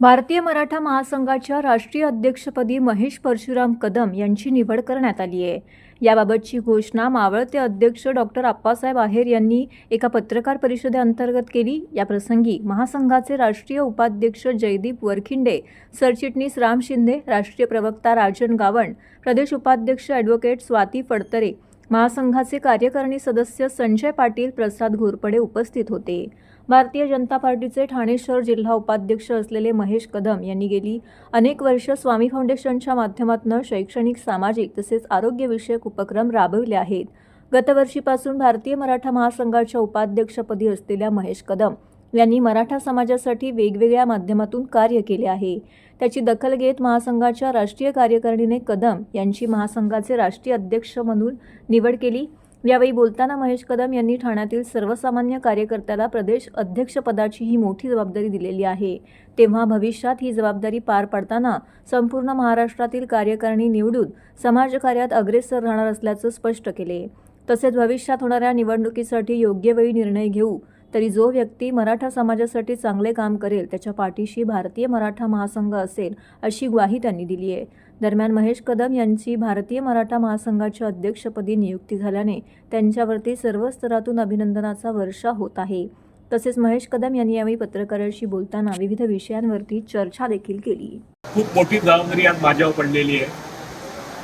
भारतीय मराठा महासंघाच्या राष्ट्रीय अध्यक्षपदी महेश परशुराम कदम यांची निवड करण्यात आली आहे. याबाबतची घोषणा मावळते अध्यक्ष डॉक्टर आप्पासाहेब आहेर यांनी एका पत्रकार परिषदेअंतर्गत केली. याप्रसंगी महासंघाचे राष्ट्रीय उपाध्यक्ष जयदीप वरखिंडे सरचिटणीस राम शिंदे राष्ट्रीय प्रवक्ता राजन गावण प्रदेश उपाध्यक्ष ॲडव्होकेट स्वाती फडतरे महासंघाचे कार्यकारिणी सदस्य संजय पाटील प्रसाद घोरपडे उपस्थित होते. भारतीय जनता पार्टीचे ठाणे शहर जिल्हा उपाध्यक्ष असलेले महेश कदम यांनी गेली अनेक वर्ष स्वामी फाउंडेशनच्या माध्यमातून शैक्षणिक सामाजिक तसेच आरोग्यविषयक उपक्रम राबविले आहेत. गतवर्षीपासून भारतीय मराठा महासंघाच्या उपाध्यक्षपदी असलेल्या महेश कदम यांनी मराठा समाजासाठी वेगवेगळ्या माध्यमातून कार्य केले आहे. त्याची दखल घेत महासंघाच्या राष्ट्रीय कार्यकारिणीने कदम यांची महासंघाचे राष्ट्रीय अध्यक्ष म्हणून निवड केली. यावेळी बोलताना महेश कदम यांनी ठाण्यातील सर्वसामान्य कार्यकर्त्याला प्रदेश अध्यक्षपदाची ही मोठी जबाबदारी दिलेली आहे. तेव्हा भविष्यात ही जबाबदारी पार पाडताना संपूर्ण महाराष्ट्रातील कार्यकारिणी निवडून समाजकार्यात अग्रेसर राहणार असल्याचं स्पष्ट केले. तसेच भविष्यात होणाऱ्या निवडणुकीसाठी योग्य वेळी निर्णय घेऊ तरी जो व्यक्ती मराठा समाजासाठी चांगले काम करेल त्याच्या पाठीशी भारतीय मराठा महासंघ असेल अशी ग्वाही त्यांनी दिली आहे. दरम्यान महेश कदम यांची भारतीय मराठा महासंघाच्या अध्यक्षपदी नियुक्ती झाल्याने त्यांच्यावरती सर्व स्तरातून अभिनंदनाचा वर्षा होत आहे. तसेच महेश कदम यांनी यावेळी पत्रकारांशी बोलताना विविध विषयांवरती चर्चा देखील केली. खूप मोठी जबाबदारी आज माझ्यावर पडलेली आहे.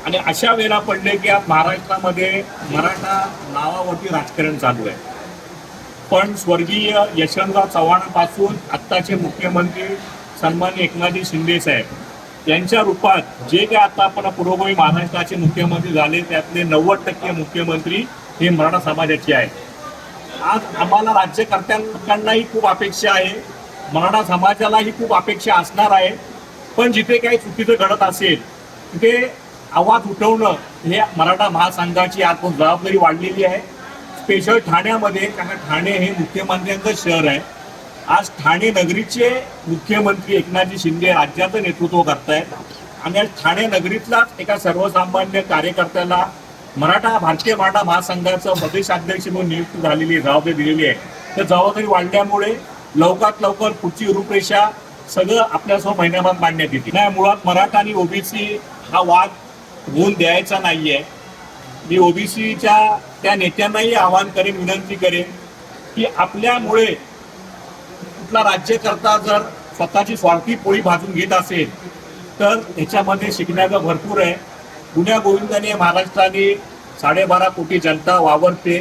आणि अशा वेळेला पडले की आज महाराष्ट्रामध्ये मराठा नावावरती राजकारण चालू आहे. पण स्वर्गीय यशवंतराव चव्हाणापासून आत्ताचे मुख्यमंत्री सन्मान्य एकनाथजी शिंदे साहेब यांच्या रूपात जे काही आता आपण पूर्वभावी महाराष्ट्राचे मुख्यमंत्री झाले त्यातले नव्वद टक्के मुख्यमंत्री हे मराठा समाजाचे आहेत. आज आम्हाला राज्यकर्त्यांकडनंही खूप अपेक्षा आहे. मराठा समाजालाही खूप अपेक्षा असणार आहे. पण जिथे काही चुकीचं घडत असेल तिथे आवाज उठवणं हे मराठा महासंघाची आज जबाबदारी वाढलेली आहे. स्पेशल ठाण्यामध्ये कारण ठाणे हे मुख्यमंत्र्यांचं शहर आहे. आज ठाणे नगरीचे मुख्यमंत्री एकनाथजी शिंदे राज्याचं नेतृत्व करतायत. आणि आज ठाणे नगरीतलाच एका सर्वसामान्य कार्यकर्त्याला मराठा भारतीय मराठा महासंघाचं प्रदेशाध्यक्ष म्हणून नियुक्त झालेली आहे जबाबदारी दिलेली आहे. तर जबाबदारी वाढल्यामुळे लवकरात लवकर पुढची रूपरेषा सगळं आपल्यासमोर महिन्याभर मांडण्यात येते. नाही मुळात मराठा आणि ओबीसी हा वाद होऊन द्यायचा नाहीये. मी ओबीसीच्या त्या नेत्यांनाही आवाहन करेन विनंती करेन की आपल्यामुळे कुठला राज्यकर्ता जर स्वतःची स्वार्थी पोळी भाजून घेत असेल तर त्याच्यामध्ये शिकण्याचं भरपूर आहे. गुन्ह्या गोविंदाने महाराष्ट्राने साडेबारा कोटी जनता वावरते.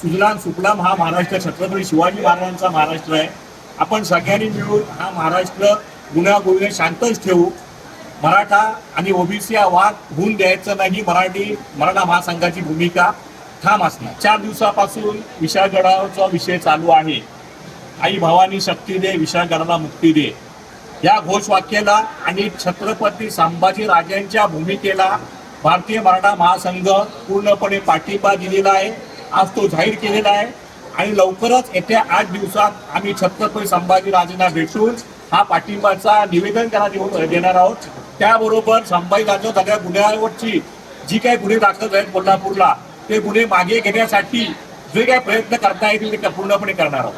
सुजलाम सुफलाम हा महाराष्ट्र छत्रपती शिवाजी महाराजांचा महाराष्ट्र आहे. आपण सगळ्यांनी मिळून हा महाराष्ट्र गुन्हा गोविंद शांतच ठेवू. मराठा आणि ओबीसी हा वाद होऊन द्यायचं नाही. मराठी मराठा महासंघाची भूमिका ठाम असणार. चार दिवसापासून विशाळगडाचा विषय चालू आहे. आई भावानी शक्ती दे विशाळगडाला मुक्ती दे. या घोषवाक्याला आणि छत्रपती संभाजी राजांच्या भूमिकेला भारतीय मराठा महासंघ पूर्णपणे पाठिंबा दिलेला आहे. आज तो जाहीर केलेला आहे. आणि लवकरच येत्या आठ दिवसात आम्ही छत्रपती संभाजी राजांना भेटून हा पाठिंबाचा निवेदन त्यांना देऊ देणार आहोत. त्याबरोबर संभाजी राजा सगळ्या गुन्ह्यावरची जी काही गुन्हे दाखल आहेत कोल्हापूरला ते गुन्हे मागे घेण्यासाठी जे काही प्रयत्न करता येतील ते पूर्णपणे करणार आहोत.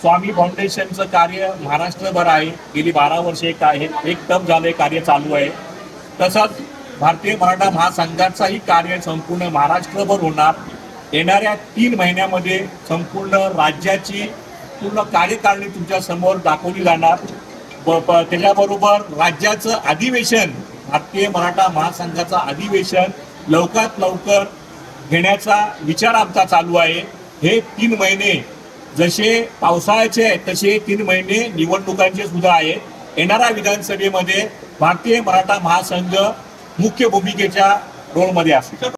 स्वामी फाउंडेशनचं कार्य महाराष्ट्रभर आहे. गेली बारा वर्षे एक आहे. एक टप झाले कार्य चालू आहे. तसंच भारतीय मराठा महासंघाचाही कार्य संपूर्ण महाराष्ट्रभर होणार. येणाऱ्या तीन महिन्यामध्ये संपूर्ण राज्याची पूर्ण कार्यकारिणी तुमच्यासमोर दाखवली जाणार. त्याच्याबरोबर राज्याचं अधिवेशन भारतीय मराठा महासंघाचं अधिवेशन लवकरात लवकर घेण्याचा विचार आमचा चालू आहे. हे तीन महिने जसे पावसाळ्याचे आहेत तसे तीन महिने निवडणुकांचे सुद्धा आहेत. येणाऱ्या विधानसभेमध्ये भारतीय मराठा महासंघ मुख्य भूमिकेच्या रोलमध्ये असेल